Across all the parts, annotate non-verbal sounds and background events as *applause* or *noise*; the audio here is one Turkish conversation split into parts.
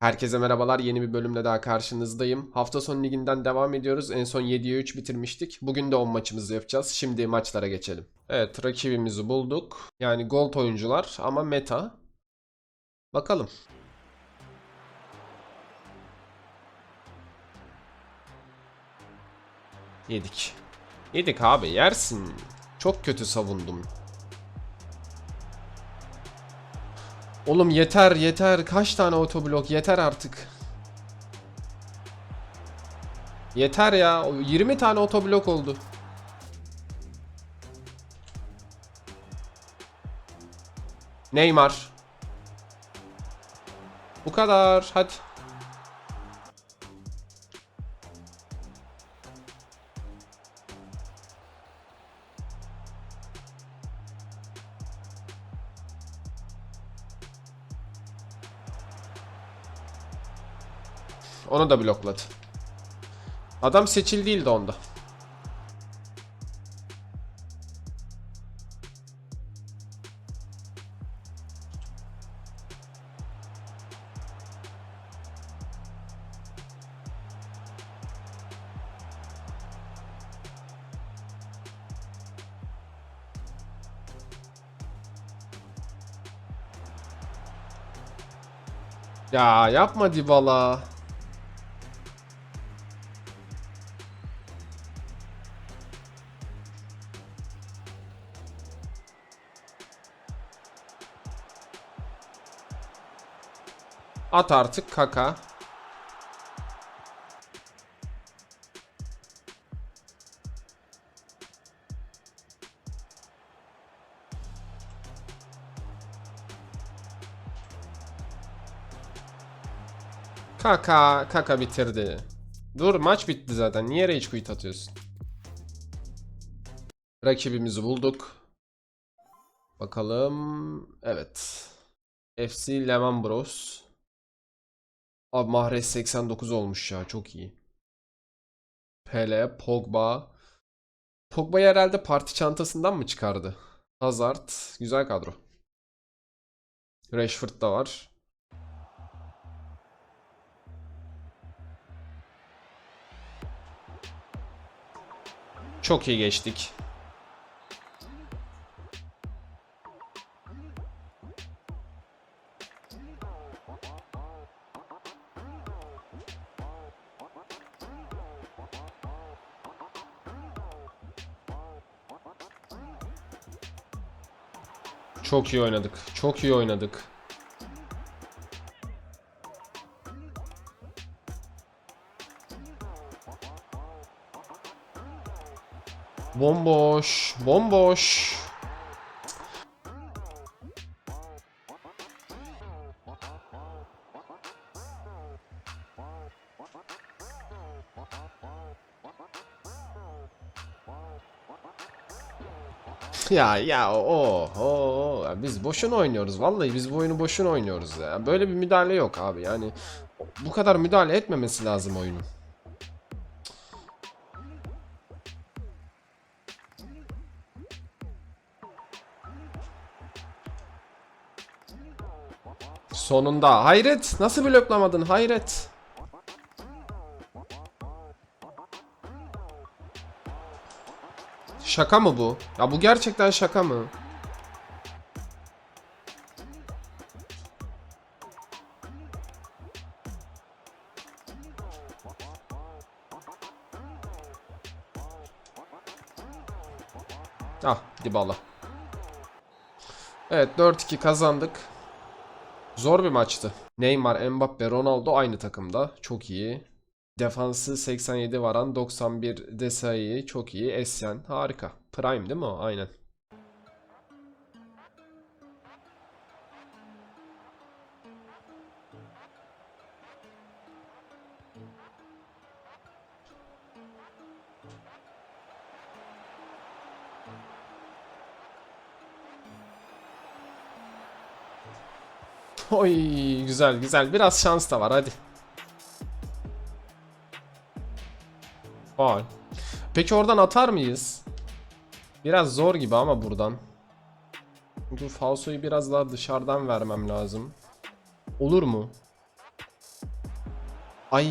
Herkese merhabalar. Yeni bir bölümle daha karşınızdayım. Hafta sonu liginden devam ediyoruz. En son 7'ye 3 bitirmiştik. Bugün de 10 maçımızı yapacağız. Şimdi maçlara geçelim. Evet, rakibimizi bulduk. Yani gold oyuncular ama meta. Bakalım. Yedik. Yedik abi yersin. Çok kötü savundum. Oğlum yeter yeter. Kaç tane otoblok yeter artık. Yeter ya. O 20 tane otoblok oldu. Neymar. Bu kadar. Hadi. Onu da blokladı. Adam seçil değildi onda. Ya yapma Dybala. At artık kaka. Kaka, kaka bitirdi. Dur maç bitti zaten. Niye rage quit atıyorsun? Rakibimizi bulduk. Bakalım. Evet. FC Leman Bros. Abi Mahrez 89 olmuş ya. Çok iyi. Pele, Pogba. Pogba'yı herhalde parti çantasından mı çıkardı? Hazard. Güzel kadro. Rashford da var. Çok iyi geçtik. Çok iyi oynadık. Çok iyi oynadık. Bomboş. Bomboş. Ya ya o o Ya biz boşuna oynuyoruz vallahi biz bu oyunu boşuna oynuyoruz ya. Böyle bir müdahale yok abi yani bu kadar müdahale etmemesi lazım oyunun. Sonunda hayret nasıl bloklamadın hayret. Şaka mı bu? Ya bu gerçekten şaka mı? Ah Dybala. Evet 4-2 kazandık. Zor bir maçtı. Neymar, Mbappe, Ronaldo aynı takımda. Çok iyi. Defansı 87 varan 91 Desai çok iyi. Essien harika. Prime değil mi o? Aynen. Oy güzel güzel. Biraz şans da var hadi. Faul. Peki oradan atar mıyız? Biraz zor gibi ama buradan. Çünkü falsoyu biraz daha dışarıdan vermem lazım. Olur mu? Ay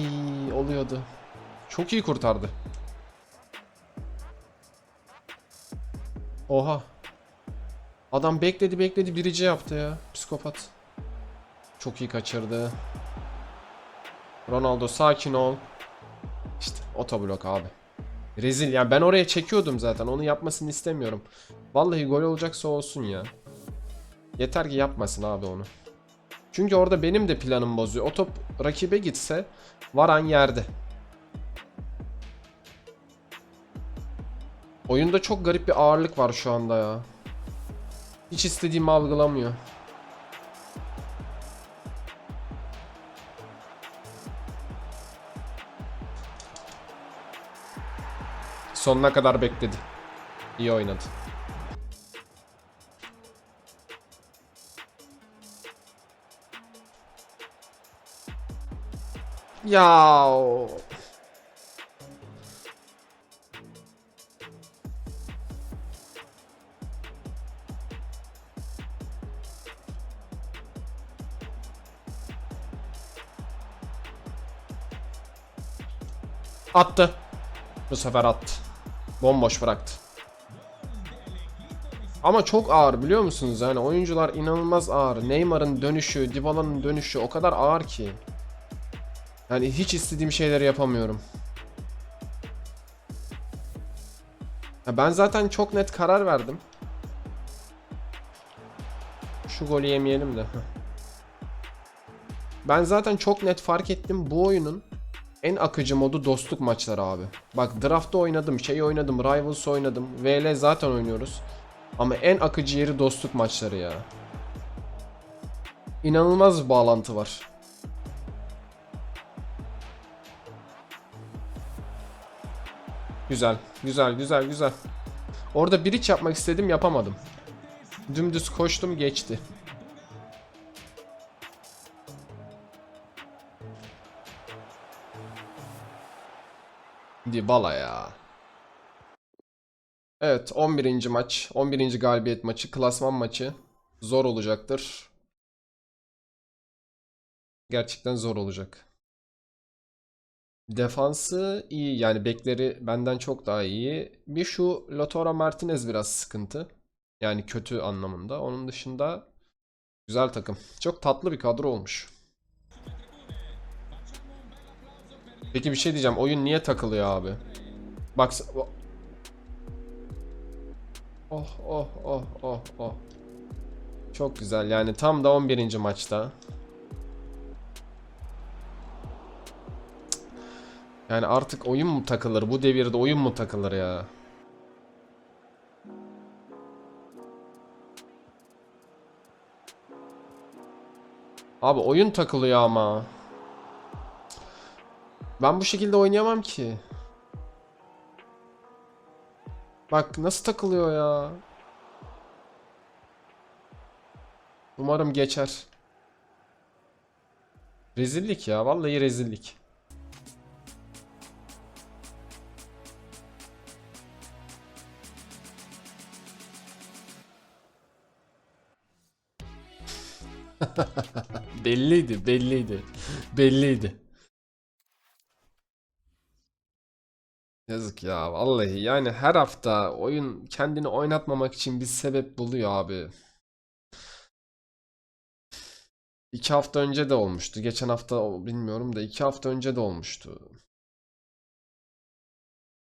oluyordu. Çok iyi kurtardı. Oha. Adam bekledi bekledi birici yaptı ya. Psikopat. Çok iyi kaçırdı. Ronaldo sakin ol. Otoblok abi. Rezil yani ben oraya çekiyordum zaten onu yapmasını istemiyorum. Vallahi gol olacaksa olsun ya. Yeter ki yapmasın abi onu. Çünkü orada benim de planım bozuyor. O top rakibe gitse Varan yerde. Oyunda çok garip bir ağırlık var şu anda ya. Hiç istediğimi algılamıyor. Sonuna kadar bekledi. İyi oynadı. Ya. Attı. Bu sefer attı. Bomboş bıraktı. Ama çok ağır biliyor musunuz? Yani oyuncular inanılmaz ağır. Neymar'ın dönüşü, Dybala'nın dönüşü o kadar ağır ki. Yani hiç istediğim şeyleri yapamıyorum. Ya ben zaten çok net karar verdim. Şu golü yemeyelim de. Ben zaten çok net fark ettim bu oyunun en akıcı modu dostluk maçları abi. Bak draft'ta oynadım, şey oynadım, Rivals oynadım, VL zaten oynuyoruz. Ama en akıcı yeri dostluk maçları ya. İnanılmaz bir bağlantı var. Güzel, güzel, güzel, güzel. Orada bir iç yapmak istedim, yapamadım. Dümdüz koştum, geçti. Dybala ya. Evet 11. maç. 11. galibiyet maçı. Klasman maçı. Zor olacaktır. Gerçekten zor olacak. Defansı iyi yani bekleri benden çok daha iyi. Bir şu Lautaro Martinez biraz sıkıntı. Yani kötü anlamında. Onun dışında güzel takım. Çok tatlı bir kadro olmuş. Peki bir şey diyeceğim. Oyun niye takılıyor abi? Bak Oh oh oh oh oh. Çok güzel yani tam da 11. maçta. Yani artık oyun mu takılır? Bu devirde oyun mu takılır ya? Abi oyun takılıyor ama. Ben bu şekilde oynayamam ki. Bak nasıl takılıyor ya. Umarım geçer. Rezillik ya. Vallahi rezillik. *laughs* belliydi, belliydi. Belliydi. Yazık ya vallahi yani her hafta oyun kendini oynatmamak için bir sebep buluyor abi. İki hafta önce de olmuştu. Geçen hafta bilmiyorum da iki hafta önce de olmuştu.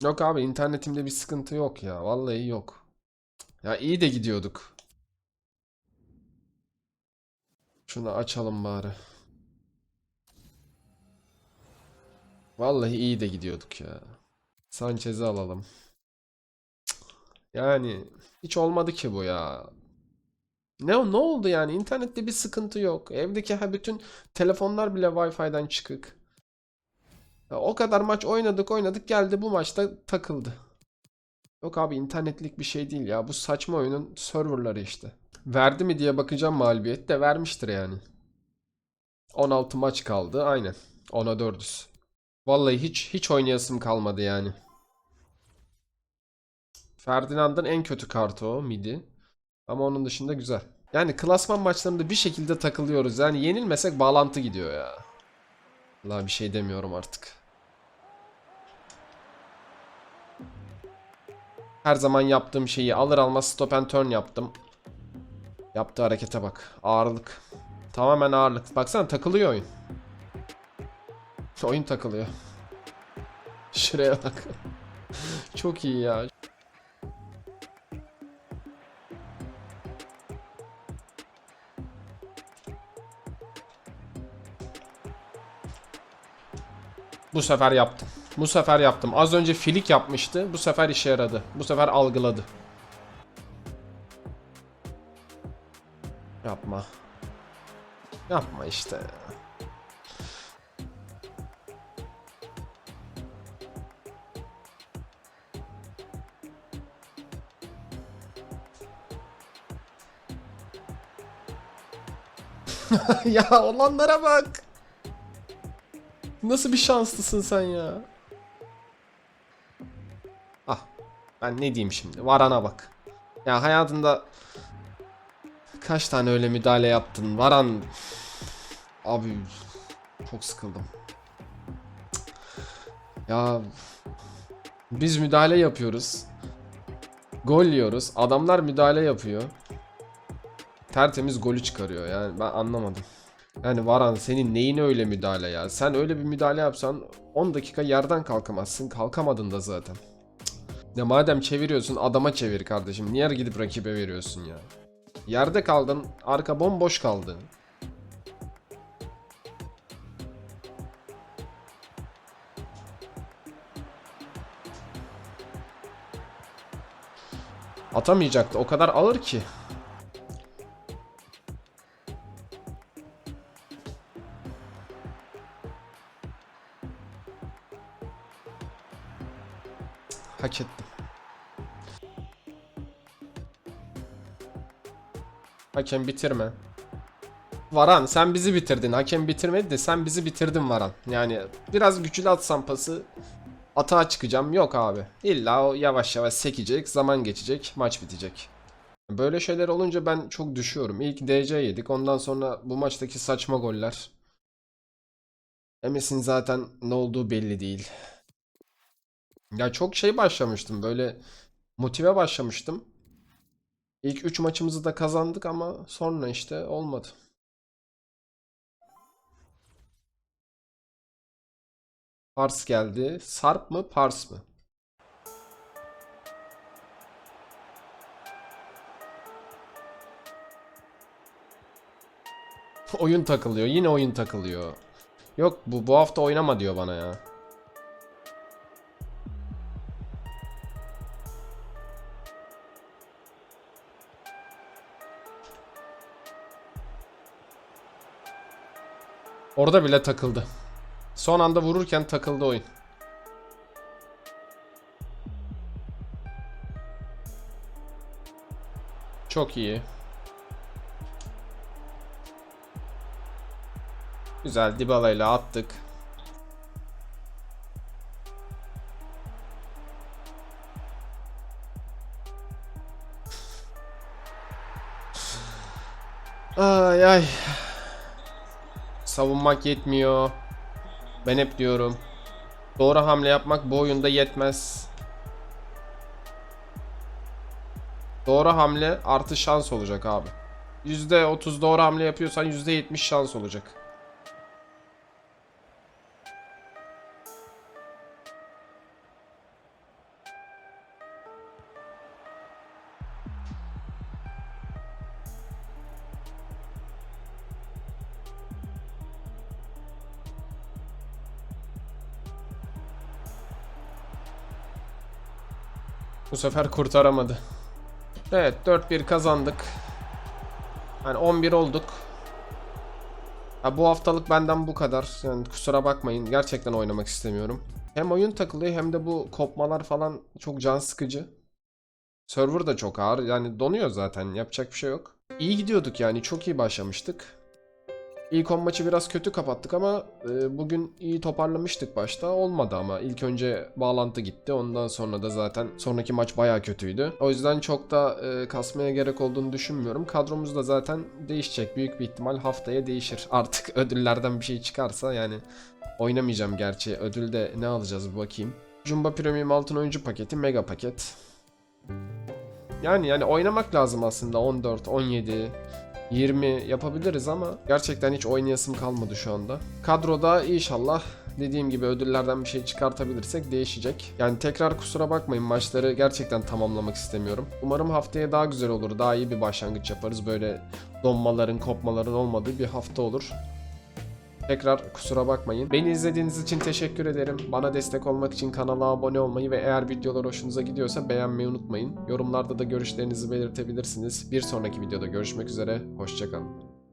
Yok abi internetimde bir sıkıntı yok ya. Vallahi yok. Ya iyi de gidiyorduk. Şunu açalım bari. Vallahi iyi de gidiyorduk ya. Sanchez'i alalım. Yani hiç olmadı ki bu ya. Ne ne oldu yani? İnternette bir sıkıntı yok. Evdeki ha bütün telefonlar bile Wi-Fi'den çıkık. Ya o kadar maç oynadık oynadık geldi bu maçta takıldı. Yok abi internetlik bir şey değil ya. Bu saçma oyunun serverları işte. Verdi mi diye bakacağım mağlubiyet de vermiştir yani. 16 maç kaldı aynen. 10'a 4'üz. Vallahi hiç hiç oynayasım kalmadı yani. Ferdinand'ın en kötü kartı o midi. Ama onun dışında güzel. Yani klasman maçlarında bir şekilde takılıyoruz. Yani yenilmesek bağlantı gidiyor ya. Allah bir şey demiyorum artık. Her zaman yaptığım şeyi alır almaz stop and turn yaptım. Yaptığı harekete bak. Ağırlık. Tamamen ağırlık. Baksana takılıyor oyun. Oyun takılıyor. *laughs* Şuraya bak. Çok iyi ya. Bu sefer yaptım. Bu sefer yaptım. Az önce filik yapmıştı. Bu sefer işe yaradı. Bu sefer algıladı. Yapma. Yapma işte. *laughs* ya. olanlara bak. Nasıl bir şanslısın sen ya? Ah. Ben ne diyeyim şimdi? Varan'a bak. Ya hayatında kaç tane öyle müdahale yaptın? Varan abi çok sıkıldım. Ya biz müdahale yapıyoruz. Gol yiyoruz. Adamlar müdahale yapıyor. Tertemiz golü çıkarıyor. Yani ben anlamadım. Yani Varan senin neyine öyle müdahale ya? Sen öyle bir müdahale yapsan 10 dakika yerden kalkamazsın. Kalkamadın da zaten. Ya madem çeviriyorsun adama çevir kardeşim. Niye gidip rakibe veriyorsun ya? Yerde kaldın, arka bomboş kaldı. Atamayacaktı. O kadar ağır ki. Hak ettim. Hakem bitirme. Varan sen bizi bitirdin. Hakem bitirmedi de sen bizi bitirdin Varan. Yani biraz güçlü atsam pası atağa çıkacağım. Yok abi. İlla o yavaş yavaş sekecek. Zaman geçecek. Maç bitecek. Böyle şeyler olunca ben çok düşüyorum. İlk DC yedik. Ondan sonra bu maçtaki saçma goller. Emes'in zaten ne olduğu belli değil. Ya çok şey başlamıştım. Böyle motive başlamıştım. İlk 3 maçımızı da kazandık ama sonra işte olmadı. Pars geldi. Sarp mı, Pars mı? Oyun takılıyor. Yine oyun takılıyor. Yok bu bu hafta oynama diyor bana ya. Orada bile takıldı. Son anda vururken takıldı oyun. Çok iyi. Güzel Dybala ile attık. Ay ay. Savunmak yetmiyor. Ben hep diyorum. Doğru hamle yapmak bu oyunda yetmez. Doğru hamle artı şans olacak abi. %30 doğru hamle yapıyorsan %70 şans olacak. Bu sefer kurtaramadı. Evet 4-1 kazandık. Yani 11 olduk. Ha, bu haftalık benden bu kadar. Yani kusura bakmayın. Gerçekten oynamak istemiyorum. Hem oyun takılıyor hem de bu kopmalar falan çok can sıkıcı. Server da çok ağır. Yani donuyor zaten. Yapacak bir şey yok. İyi gidiyorduk yani. Çok iyi başlamıştık. İlk 10 maçı biraz kötü kapattık ama e, bugün iyi toparlamıştık başta. Olmadı ama ilk önce bağlantı gitti. Ondan sonra da zaten sonraki maç baya kötüydü. O yüzden çok da e, kasmaya gerek olduğunu düşünmüyorum. Kadromuz da zaten değişecek. Büyük bir ihtimal haftaya değişir. *laughs* Artık ödüllerden bir şey çıkarsa yani oynamayacağım gerçi. Ödülde ne alacağız bakayım. Jumba Premium Altın Oyuncu Paketi Mega Paket. Yani yani oynamak lazım aslında 14, 17, 20 yapabiliriz ama gerçekten hiç oynayasım kalmadı şu anda. Kadroda inşallah dediğim gibi ödüllerden bir şey çıkartabilirsek değişecek. Yani tekrar kusura bakmayın maçları gerçekten tamamlamak istemiyorum. Umarım haftaya daha güzel olur. Daha iyi bir başlangıç yaparız. Böyle donmaların, kopmaların olmadığı bir hafta olur. Tekrar kusura bakmayın. Beni izlediğiniz için teşekkür ederim. Bana destek olmak için kanala abone olmayı ve eğer videolar hoşunuza gidiyorsa beğenmeyi unutmayın. Yorumlarda da görüşlerinizi belirtebilirsiniz. Bir sonraki videoda görüşmek üzere. Hoşçakalın.